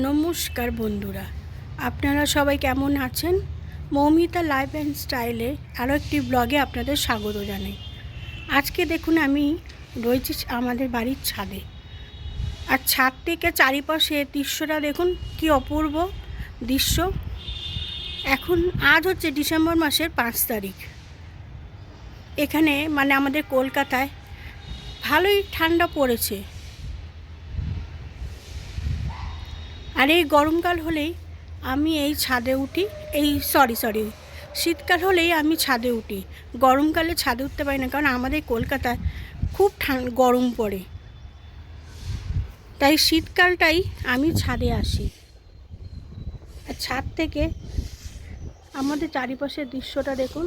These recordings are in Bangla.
নমস্কার বন্ধুরা, আপনারা সবাই কেমন আছেন? মৌমিতা লাইফ অ্যান্ড স্টাইলে আরও একটি ব্লগে আপনাদের স্বাগত জানাই। আজকে দেখুন আমি রয়েছি আমাদের বাড়ির ছাদে। আর ছাদ থেকে চারিপাশে দৃশ্যটা দেখুন, কি অপূর্ব দৃশ্য। এখন আজ হচ্ছে ডিসেম্বর মাসের পাঁচ তারিখ। এখানে মানে আমাদের কলকাতায় ভালোই ঠান্ডা পড়েছে। আর এই গরমকাল হলেই আমি এই ছাদে উঠি, এই সরি সরি শীতকাল হলেই আমি ছাদে উঠি। গরমকালে ছাদে উঠতে পারি না, কারণ আমাদের কলকাতায় খুব ঠান, গরম পড়ে। তাই শীতকালটাই আমি ছাদে আসি। আর ছাদ থেকে আমাদের চারিপাশের দৃশ্যটা দেখুন।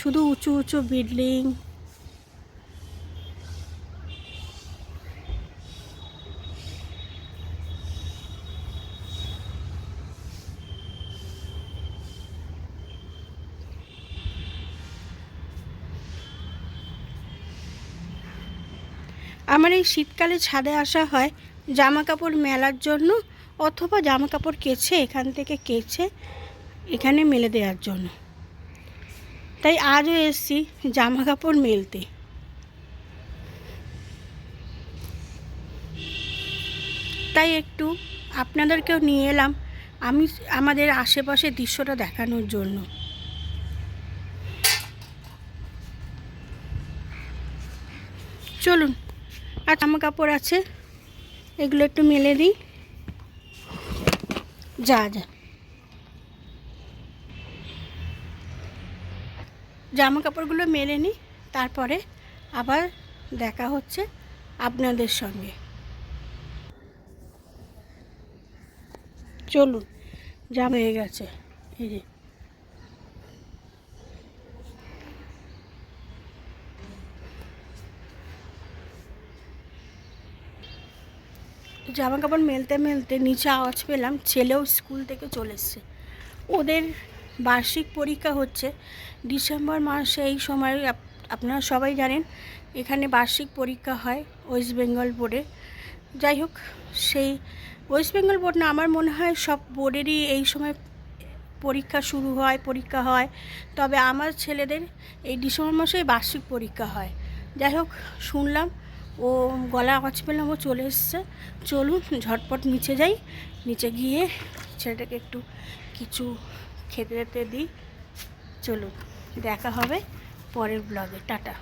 শুধু উঁচু উঁচু বিল্ডিং আমার এই শীতকালে ছাদে আসা হয় জামা কাপড় মেলার জন্য অথবা জামা কাপড় কেছে এখান থেকে কেছে এখানে মেলে দেওয়ার জন্য। তাই আজও এসছি জামা কাপড় মেলতে। তাই একটু আপনাদেরকেও নিয়ে এলাম, আমি আমাদের আশেপাশের দৃশ্যটা দেখানোর জন্য। চলুন আর জামা কাপড় আছে, এগুলো একটু মেলে দিই। যা যা। জামা কাপড়গুলো মেলে নিই, তারপরে আবার দেখা হচ্ছে আপনাদের সঙ্গে। চলুন, জামা হয়ে গেছে, এই যে। জামা কাপড় মেলতে মেলতে নিচে আওয়াজ পেলাম, ছেলেও স্কুল থেকে চলে এসছে। ওদের বার্ষিক পরীক্ষা হচ্ছে ডিসেম্বর মাসে, এই সময় আপ- আপনারা সবাই জানেন, এখানে বার্ষিক পরীক্ষা হয় ওয়েস্ট বেঙ্গল বোর্ডে। যাই হোক, সেই ওয়েস্ট বেঙ্গল বোর্ড না, আমার মনে হয় সব বোর্ডেরই এই সময় পরীক্ষা শুরু হয়, পরীক্ষা হয়। তবে আমার ছেলেদের এই ডিসেম্বর মাসেই বার্ষিক পরীক্ষা হয়। যাই হোক, শুনলাম ও গলা আওয়াজ পেলাম ও চলে এসছে। চলুন, ঝটপট নিচে যাই। নিচে গিয়ে ছেলেটাকে একটু কিছু খেতে খেতে দিই। চলুন, দেখা হবে পরের ব্লগে টাটা।